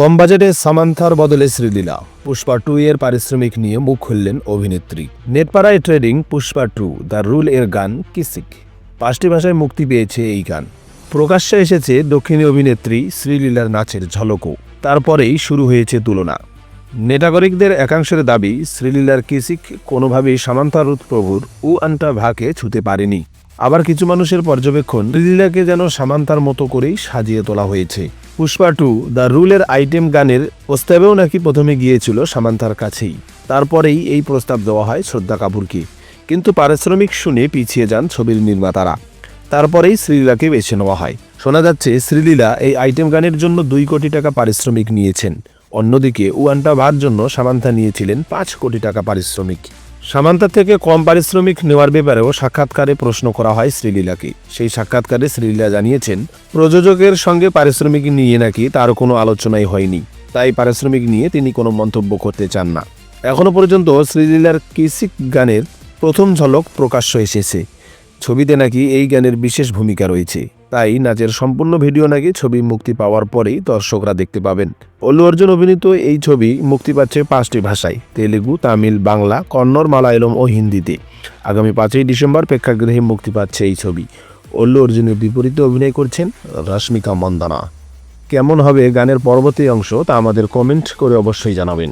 কম বাজেটে সামান্থার বদলে শ্রীলীলা। পুষ্পা টু এর পারিশ্রমিক নিয়ে মুখ খুললেন অভিনেত্রী। নেটপাড়ায় trending Pushpa two, the rule এর গান কিসিক। পাঁচটি ভাষায় মুক্তি পেয়েছে এই গান। প্রকাশ্যে এসেছে দক্ষিণী অভিনেত্রী শ্রীলীলার নাচের ঝলকও। তারপরেই শুরু হয়েছে তুলনা। নেটাগরিকদের একাংশের দাবি, শ্রীলীলার কিসিক কোনোভাবেই সামান্তা রুত প্রভুর উ আন্টা ভাকে ছুতে পারেনি। আবার কিছু মানুষের পর্যবেক্ষণ, শ্রীলীলাকে যেন সামান্তার মতো করেই সাজিয়ে তোলা হয়েছে। পুষ্পা টু, দ্য রুলের আইটেম গানের প্রস্তাবেও নাকি প্রথমে গিয়েছিল সামান্তার কাছেই। তারপরেই এই প্রস্তাব দেওয়া হয় শ্রদ্ধা কাপুরকে। কিন্তু পারিশ্রমিক শুনে পিছিয়ে যান ছবির নির্মাতারা। তারপরেই শ্রীলীলাকে বেছে নেওয়া হয়। শোনা যাচ্ছে, শ্রীলীলা এই আইটেম গানের জন্য দুই কোটি টাকা পারিশ্রমিক নিয়েছেন। অন্যদিকে উয়ান্টা ভার জন্য সামান্তা নিয়েছিলেন পাঁচ কোটি টাকা পারিশ্রমিক। সামান্তা থেকে কম পারিশ্রমিক নেওয়ার ব্যাপারেও সাক্ষাৎকারে প্রশ্ন করা হয় শ্রীলীলাকে। সেই সাক্ষাৎকারে শ্রীলীলা জানিয়েছেন, প্রযোজকের সঙ্গে পারিশ্রমিক নিয়ে নাকি তার কোনো আলোচনাই হয়নি। তাই পারিশ্রমিক নিয়ে তিনি কোনো মন্তব্য করতে চান না। এখনও পর্যন্ত শ্রীলীলার কিসিক গানের প্রথম ঝলক প্রকাশ্য এসেছে। ছবিতে নাকি এই গানের বিশেষ ভূমিকা রয়েছে। তাই নাচের সম্পূর্ণ ভিডিও নাকি ছবি মুক্তি পাওয়ার পরেই দর্শকরা দেখতে পাবেন। অল্লু অর্জুন অভিনীত এই ছবি মুক্তি পাচ্ছে পাঁচটি ভাষায়, তেলেগু, তামিল, বাংলা, কন্নড়, মালায়ালম ও হিন্দিতে। আগামী পাঁচই ডিসেম্বর প্রেক্ষাগৃহে মুক্তি পাচ্ছে এই ছবি। অল্লু অর্জুনের বিপরীতে অভিনয় করছেন রশ্মিকা মন্দানা। কেমন হবে গানের পরবর্তী অংশ তা আমাদের কমেন্ট করে অবশ্যই জানাবেন।